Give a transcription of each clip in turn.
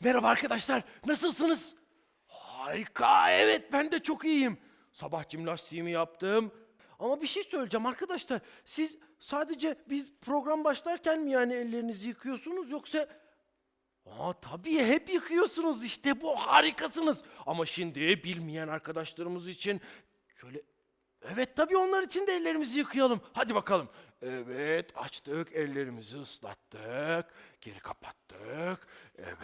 Merhaba arkadaşlar. Nasılsınız? Harika. Evet ben de çok iyiyim. Sabah jimnastiğimi yaptım. Ama bir şey söyleyeceğim arkadaşlar. Siz sadece biz program başlarken mi yani ellerinizi yıkıyorsunuz yoksa Aa tabii hep yıkıyorsunuz işte bu harikasınız. Ama şimdi bilmeyen arkadaşlarımız için şöyle Evet tabii onlar için de ellerimizi yıkayalım. Hadi bakalım. Evet açtık ellerimizi ıslattık. Geri kapattık. Evet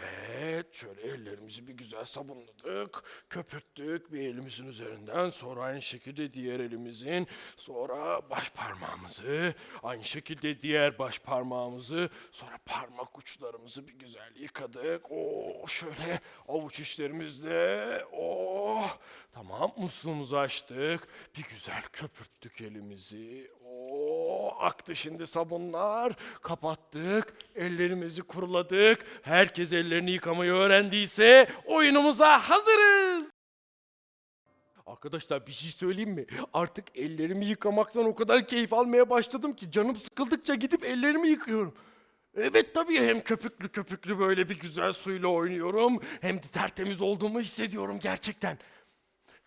şöyle ellerimizi bir güzel sabunladık. Köpürttük bir elimizin üzerinden. Sonra aynı şekilde diğer elimizin. Sonra baş parmağımızı. Aynı şekilde diğer baş parmağımızı. Sonra parmak uçlarımızı bir güzel yıkadık. Oo şöyle avuç içlerimizle. Oh tamam musluğumuzu açtık. Bir güzel köpürttük elimizi. Oo aktı şimdi sabunlar. Kapattık. Ellerimizi kuruladık. Herkes ellerini yıkamayı öğrendiyse oyunumuza hazırız. Arkadaşlar bir şey söyleyeyim mi? Artık ellerimi yıkamaktan o kadar keyif almaya başladım ki canım sıkıldıkça gidip ellerimi yıkıyorum. Evet tabii hem köpüklü köpüklü böyle bir güzel suyla oynuyorum hem de tertemiz olduğumu hissediyorum gerçekten.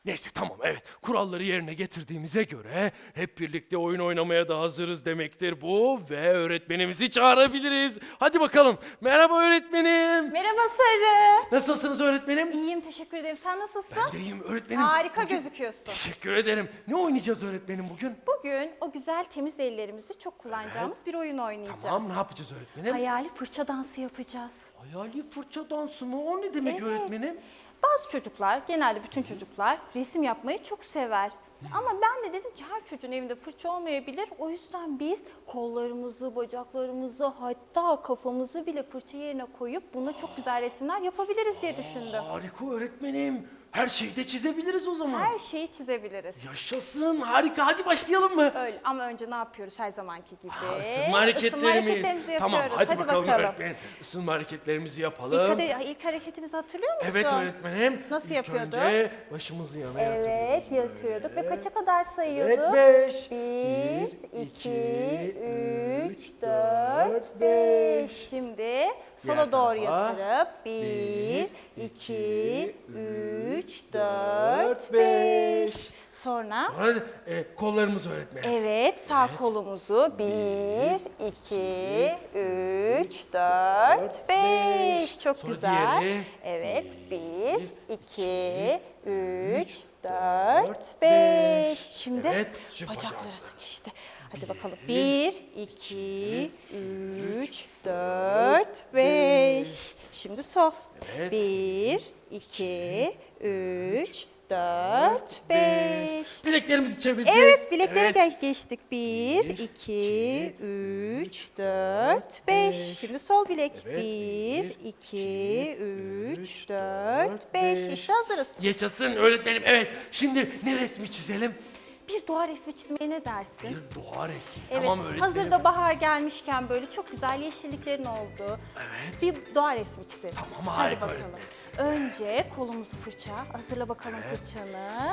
Neyse tamam evet kuralları yerine getirdiğimize göre hep birlikte oyun oynamaya da hazırız demektir bu ve öğretmenimizi çağırabiliriz. Hadi bakalım. Merhaba öğretmenim. Merhaba Sarı. Nasılsınız öğretmenim? İyiyim teşekkür ederim. Sen nasılsın? Ben de iyiyim öğretmenim. Harika Bugün- gözüküyorsun. Teşekkür ederim. Ne oynayacağız öğretmenim bugün? Bugün o güzel temiz ellerimizi çok kullanacağımız bir oyun oynayacağız. Tamam ne yapacağız öğretmenim? Hayali fırça dansı yapacağız. Hayali fırça dansı mı? O ne demek Evet. öğretmenim? Bazı çocuklar, genelde bütün çocuklar resim yapmayı çok sever. Ama ben de dedim ki her çocuğun evinde fırça olmayabilir. O yüzden biz kollarımızı, bacaklarımızı hatta kafamızı bile fırça yerine koyup buna çok güzel resimler yapabiliriz diye düşündüm. Harika öğretmenim. Her şeyi de çizebiliriz o zaman. Her şeyi çizebiliriz. Yaşasın harika hadi başlayalım mı? Öyle ama önce ne yapıyoruz her zamanki gibi? Ha, Isınma Isınma hareketlerimiz. Tamam yapıyoruz. hadi, bakalım, öğretmenim. Isınma hareketlerimizi yapalım. İlk, hadi- ilk hareketimizi hatırlıyor musun? Evet öğretmenim. Nasıl İlk yapıyorduk? önce başımızı yana Evet yatırıyoruz yatıyorduk böyle. ve kaça kadar sayıyorduk? Evet beş. Bir, iki, üç, dört, beş. Şimdi sola doğru yatırıp bir, iki, üç, dört, beş. Sonra Sonra e, kollarımızı öğretmenim. Evet, sağ kolumuzu bir, iki, üç, dört, beş. Çok Sonra güzel. diğeri. Evet, bir, iki, üç, dört, dört, beş. Şimdi Evet, şimdi bacaklarımıza geçti. Hadi bakalım. Bir, iki, üç, dört, beş. Şimdi sol. Evet. Bir, iki, üç, dört, beş. Bileklerimizi çevireceğiz. Evet, dilekleri Evet. gel- geçtik. Bir, Bir, iki, üç, dört, beş. Şimdi sol bilek. Evet, Bir, bir, iki, üç, üç, dört, dört, beş. beş. İşte hazırız. Yaşasın öğretmenim. Evet. Şimdi ne resmi çizelim? Bir doğa resmi çizmeye ne dersin? Bir doğa resmi. Evet, Tamam öğretmenim. hazırda bahar gelmişken böyle çok güzel yeşilliklerin olduğu Evet. bir doğa resmi çizelim. Tamam, Hadi harika bakalım. Önce kolumuzu fırça, hazırla bakalım fırçanı.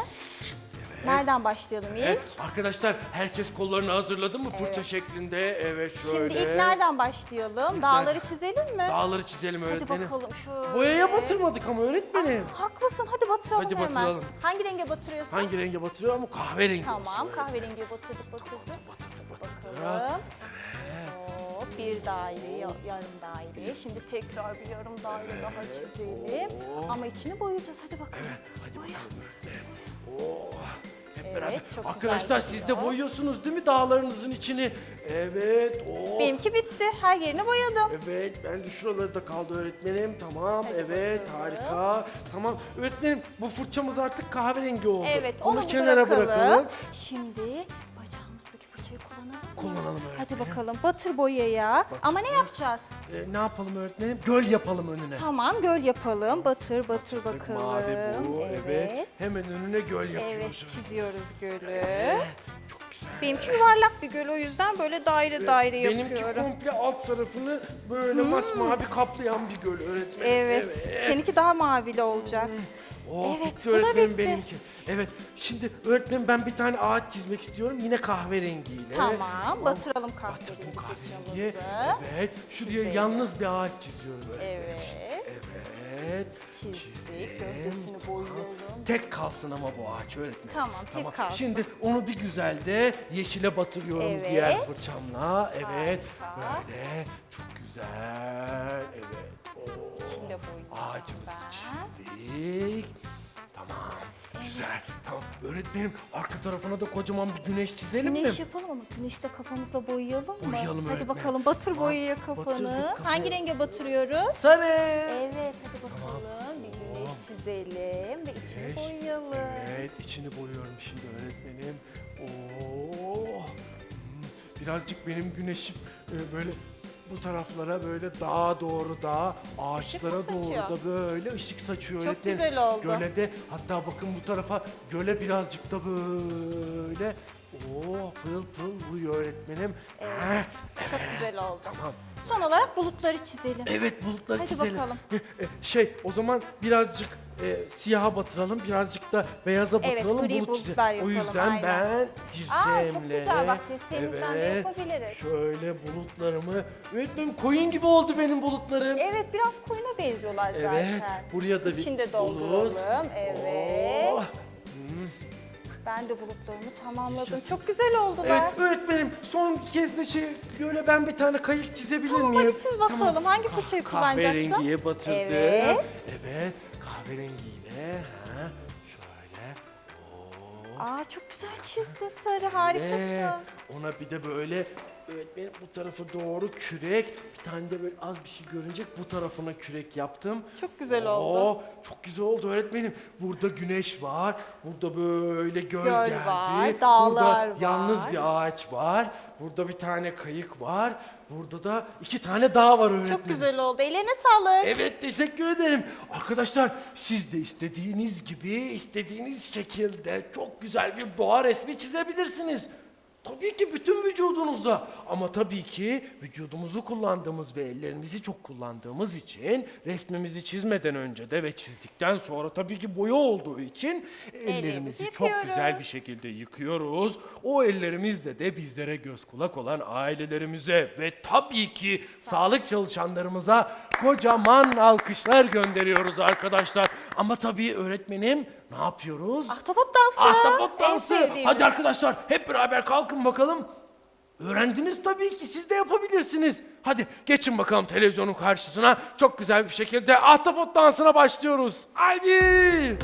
Nereden başlayalım ilk? Evet, arkadaşlar herkes kollarını hazırladı mı fırça Evet. şeklinde? Evet şöyle. Şimdi ilk nereden başlayalım? Dağları çizelim mi? Dağları çizelim Hadi öğretmenim. bakalım şöyle. Boyaya batırmadık ama öğretmenim. Haklısın hadi batıralım Hadi hemen. batıralım. Hangi renge batırıyorsun? Hangi renge batırıyor ama kahverengi Tamam olsun. kahverengiye batırdık batırdık. Batırdık batırdık. Bakalım. Hop, bir daire, ya- yarım daire. Şimdi tekrar bir yarım daire daha çizelim. Ama içini boyayacağız. Hadi bakalım. Hadi Boya. bakalım öğretmenim. Oo, hep Evet, beraber. çok güzel Arkadaşlar siz de gidiyor. boyuyorsunuz değil mi dağlarınızın içini? Evet. Oo. Benimki bitti. Her yerini boyadım. Evet, ben de şuraları da kaldı öğretmenim. Tamam, Hadi evet, bakalım. harika. Tamam, öğretmenim bu fırçamız artık kahverengi oldu. Evet, onu, bir kenara bırakalım. Şimdi Kullanalım Hadi öğretmenim. bakalım batır boyaya. Ama ne yapacağız? Ee, ne yapalım öğretmenim? Göl yapalım önüne. Tamam göl yapalım. Batır batır Bak, bakalım. Mavi bu, evet. Hemen önüne göl Evet yapıyoruz. çiziyoruz gölü. Çok güzel. Benimki yuvarlak bir göl o yüzden böyle daire daire Benimki yapıyorum. komple alt tarafını böyle masmavi kaplayan bir göl öğretmenim. Evet. Seninki daha mavili olacak. Oh, Evet, bitti bu da öğretmenim bitti. benimki. Evet, şimdi öğretmenim ben bir tane ağaç çizmek istiyorum. Yine kahverengiyle. Tamam. Batıralım Batırdım kahverengi kahverengiyi. fırçamızı. Evet, şuraya Çizelim. yalnız bir ağaç çiziyorum öğretmenim. Evet. Evet. Evet. Çizdik. Gövdesini boyayalım. Tek kalsın ama bu ağaç öğretmenim. Tamam, tek kalsın. Şimdi onu bir güzel de yeşile batırıyorum Evet. diğer fırçamla. Evet. Harika. Böyle çok güzel. Evet. Şimdi boyayacağım Ağacımızı ben. çizdik. Tamam. Güzel. Tamam. Öğretmenim arka tarafına da kocaman bir güneş çizelim Güneş mi? yapalım ama güneşte kafamızla boyayalım mı? Boyayalım Hadi öğretmenim. bakalım batır boyaya batırdık kafanı. kafayı. Hangi renge batırıyoruz? Sarı. Evet hadi bakalım. Bir güneş çizelim ve içini Güneş. boyayalım. Evet, içini boyuyorum şimdi öğretmenim. Oo. Hmm, Birazcık benim güneşim e, böyle bu taraflara böyle dağa doğru dağa, ağaçlara doğru saçıyor? da böyle ışık saçıyor Çok güzel oldu. Göle de hatta bakın bu tarafa göle birazcık da böyle Oo pıl pıl vuruyor öğretmenim. Heh, Çok güzel oldu. Tamam. Son olarak bulutları çizelim. Evet bulutları Hadi çizelim. bakalım. E, Şey o zaman birazcık e, siyaha batıralım, birazcık da beyaza Evet, batıralım. gri bulut çizelim. bulutlar O yapalım, yüzden aynen. ben dirseğimle... çok güzel, bak dirseğimizden de evet, yapabiliriz. Şöyle bulutlarımı... Evet benim koyun gibi oldu benim bulutlarım. Evet biraz koyuna benziyorlar zaten. Evet, buraya da bir İçini de bulut. dolduralım. Evet. Oh, Ben de bulutlarımı tamamladım. Çok güzel oldular. Evet öğretmenim son kez de şey böyle ben bir tane kayık çizebilir Tamam, miyim? hadi çiz bakalım. Hangi fırçayı kullanacaksın? Kahverengiye batırdım. Evet. Evet kahverengiyle. Ha, şöyle. Oo. Aa çok güzel çizdin sarı harikasın. Ve ona bir de böyle öğretmenim bu tarafı doğru kürek. Bir tane de böyle az bir şey görünecek bu tarafına kürek yaptım. Çok güzel Oo, oldu. Çok güzel oldu öğretmenim. Burada güneş var. Burada böyle göl, Göl geldi. var, dağlar Burada yalnız var. bir ağaç var. Burada bir tane kayık var. Burada da iki tane dağ var öğretmenim. Çok güzel oldu. Ellerine sağlık. Evet teşekkür ederim. Arkadaşlar siz de istediğiniz gibi, istediğiniz şekilde çok güzel bir doğa resmi çizebilirsiniz. Tabii ki bütün vücudunuzda ama tabii ki vücudumuzu kullandığımız ve ellerimizi çok kullandığımız için resmimizi çizmeden önce de ve çizdikten sonra tabii ki boya olduğu için ellerimizi çok yıkıyoruz. güzel bir şekilde yıkıyoruz. O ellerimizle de bizlere göz kulak olan ailelerimize ve tabii ki sağlık çalışanlarımıza kocaman alkışlar gönderiyoruz arkadaşlar. Ama tabii öğretmenim ne yapıyoruz? Ahtapot dansı. Ahtapot dansı. sevdiğimiz. Hadi arkadaşlar hep beraber kalkın bakalım. Öğrendiniz tabii ki siz de yapabilirsiniz. Hadi geçin bakalım televizyonun karşısına. Çok güzel bir şekilde ahtapot dansına başlıyoruz. Haydi.